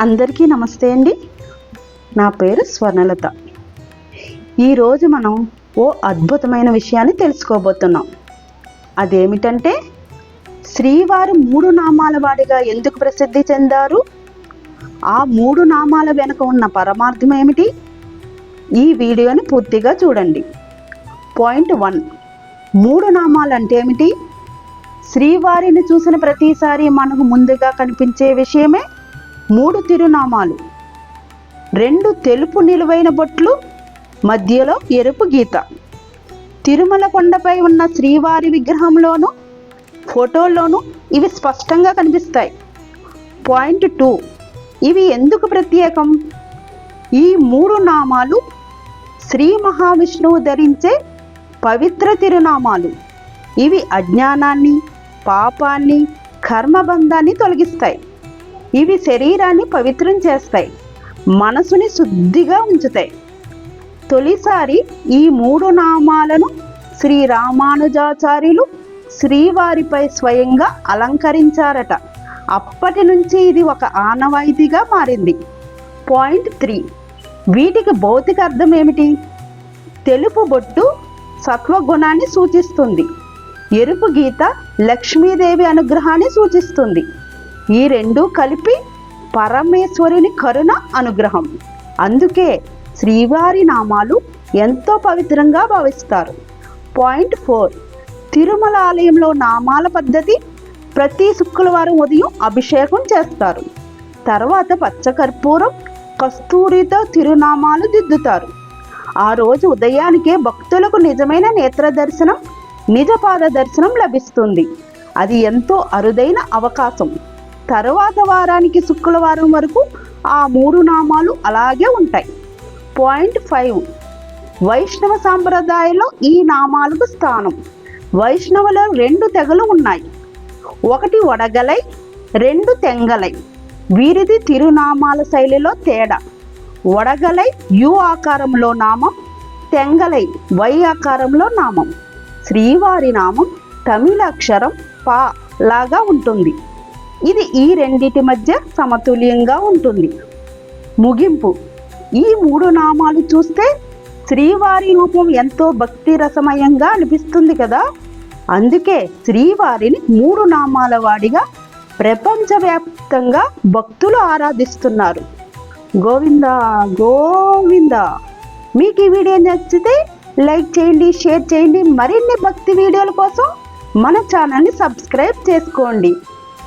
అందరికీ నమస్తే అండి. నా పేరు స్వర్ణలత. ఈరోజు మనం ఓ అద్భుతమైన విషయాన్ని తెలుసుకోబోతున్నాం. అదేమిటంటే శ్రీవారు మూడు నామాల వాడిగా ఎందుకు ప్రసిద్ధి చెందారు? ఆ మూడు నామాల వెనుక ఉన్న పరమార్థం ఏమిటి? ఈ వీడియోని పూర్తిగా చూడండి. Point one. మూడు నామాలు అంటే ఏమిటి? శ్రీవారిని చూసిన ప్రతిసారి మనకు ముందుగా కనిపించే విషయమే మూడు తిరునామాలు. రెండు తెలుపు నిలువైన బొట్లు మధ్యలో ఎరుపు గీత. తిరుమల కొండపై ఉన్న శ్రీవారి విగ్రహంలోను ఫోటోల్లోనూ ఇవి స్పష్టంగా కనిపిస్తాయి. Point two. ఇవి ఎందుకు ప్రత్యేకం? ఈ మూడు నామాలు శ్రీ మహావిష్ణువు ధరించే పవిత్ర తిరునామాలు. ఇవి అజ్ఞానాన్ని పాపాన్ని కర్మబంధాన్ని తొలగిస్తాయి. ఇవి శరీరాన్ని పవిత్రం చేస్తాయి మనసుని శుద్ధిగా ఉంచుతాయి. తొలిసారి ఈ మూడు నామాలను శ్రీ రామానుజాచార్యులు శ్రీవారిపై స్వయంగా అలంకరించారట. అప్పటి నుంచి ఇది ఒక ఆనవాయితీగా మారింది. Point three. వీటికి భౌతిక అర్థం ఏమిటి? తెలుపు బొట్టు సత్వగుణాన్ని సూచిస్తుంది. ఎరుపు గీత లక్ష్మీదేవి అనుగ్రహాన్ని సూచిస్తుంది. ఈ రెండు కలిపి పరమేశ్వరుని కరుణ అనుగ్రహం. అందుకే శ్రీవారి నామాలు ఎంతో పవిత్రంగా భావిస్తారు. Point four. తిరుమల ఆలయంలో నామాల పద్ధతి ప్రతి శుక్రవారం ఉదయం అభిషేకం చేస్తారు. తర్వాత పచ్చకర్పూరం కస్తూరితో తిరునామాలు దిద్దుతారు. ఆ రోజు ఉదయానికే భక్తులకు నిజమైన నేత్ర దర్శనం నిజపాద దర్శనం లభిస్తుంది. అది ఎంతో అరుదైన అవకాశం. తరువాత వారానికి శుక్రవారం వరకు ఆ మూడు నామాలు అలాగే ఉంటాయి. Point five. వైష్ణవ సాంప్రదాయంలో ఈ నామాలకు స్థానం. వైష్ణవులో రెండు తెగలు ఉన్నాయి. ఒకటి వడగలై రెండు తెంగలై. వీరిది తిరునామాల శైలిలో తేడా. వడగలై యు ఆకారంలో నామం తెంగలై వై ఆకారంలో నామం. శ్రీవారి నామం తమిళ అక్షరం పా లాగా ఉంటుంది. ఇది ఈ రెండిటి మధ్య సమతుల్యంగా ఉంటుంది. ముగింపు. ఈ మూడు నామాలు చూస్తే శ్రీవారి రూపం ఎంతో భక్తి రసమయంగా అనిపిస్తుంది కదా? అందుకే శ్రీవారిని మూడు నామాల వాడిగా ప్రపంచవ్యాప్తంగా భక్తులు ఆరాధిస్తున్నారు. గోవింద గోవింద! మీకు ఈ వీడియో నచ్చితే లైక్ చేయండి షేర్ చేయండి. మరిన్ని భక్తి వీడియోల కోసం మన ఛానల్ని సబ్స్క్రైబ్ చేసుకోండి.